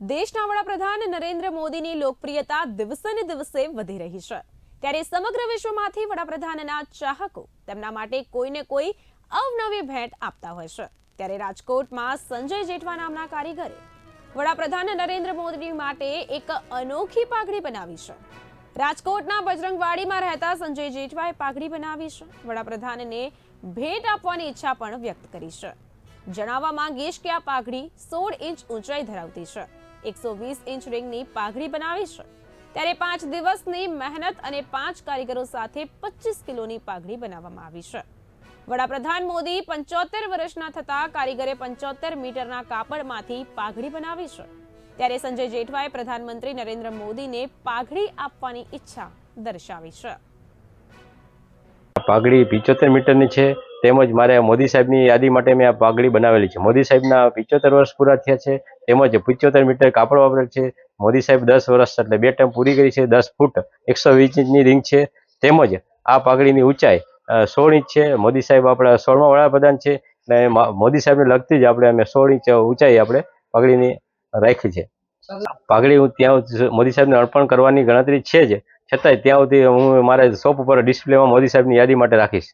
દેશના વડાપ્રધાન નરેન્દ્ર મોદીની લોકપ્રિયતા દિવસે ને દિવસે વધી રહી છે. ત્યારે સમગ્ર વિશ્વમાંથી વડાપ્રધાનના ચાહકો તેમના માટે કોઈને કોઈ અવનવી ભેટ આપતા હોય છે. ત્યારે રાજકોટમાં સંજય જેઠવા નામના કારીગરે વડાપ્રધાન નરેન્દ્ર મોદી માટે એક અનોખી પાઘડી બનાવી છે. રાજકોટના બજરંગવાડીમાં રહેતા સંજય જેઠવાએ પાઘડી બનાવી છે. વડાપ્રધાનને ભેટ આપવાની ઈચ્છા પણ વ્યક્ત કરી છે. જણાવવા માંગીશ કે આ પાઘડી સોળ ઇંચ ઊંચાઈ ધરાવતી છે. એકસો વીસ ઇંચ રિંગની પાઘડી બનાવી છે. ત્યારે પાંચ દિવસની મહેનત અને પાંચ કારીગરો સાથે પચીસ કિલોની પાઘડી બનાવવામાં આવી છે. વડાપ્રધાન મોદી પંચોતેર વર્ષના થતા કારીગરે પંચોતેર મીટરના કાપડમાંથી પાઘડી બનાવી છે. ત્યારે સંજય જેઠવાએ પ્રધાનમંત્રી નરેન્દ્ર મોદીને પાઘડી આપવાની ઈચ્છા દર્શાવી છે. પાઘડી પિચોતેર મીટરની છે. તેમજ મારે મોદી સાહેબની યાદી માટે મેં આ પાઘડી બનાવેલી છે. મોદી સાહેબના પિચોતેર વર્ષ પૂરા થયા છે, તેમજ પિચોતેર મીટર કાપડ વાપરેલ છે. મોદી સાહેબ દસ વર્ષ એટલે બે ટાઈમ પૂરી કરી છે, દસ ફૂટ એકસો વીસ ઇંચની રિંગ છે. તેમજ આ પાઘડીની ઊંચાઈ સોળ ઇંચ છે. મોદી સાહેબ આપણા સોળમા વડાપ્રધાન છે. અને મોદી સાહેબને લગતી જ આપણે અમે સોળ ઇંચ ઊંચાઈ આપણે પાઘડીની રાખી છે. પાઘડી હું ત્યાં મોદી સાહેબને અર્પણ કરવાની ગણતરી છે જ. છતાંય ત્યાં સુધી હું મારે શોપ ઉપર ડિસ્પ્લેમાં મોદી સાહેબની યાદી માટે રાખીશ.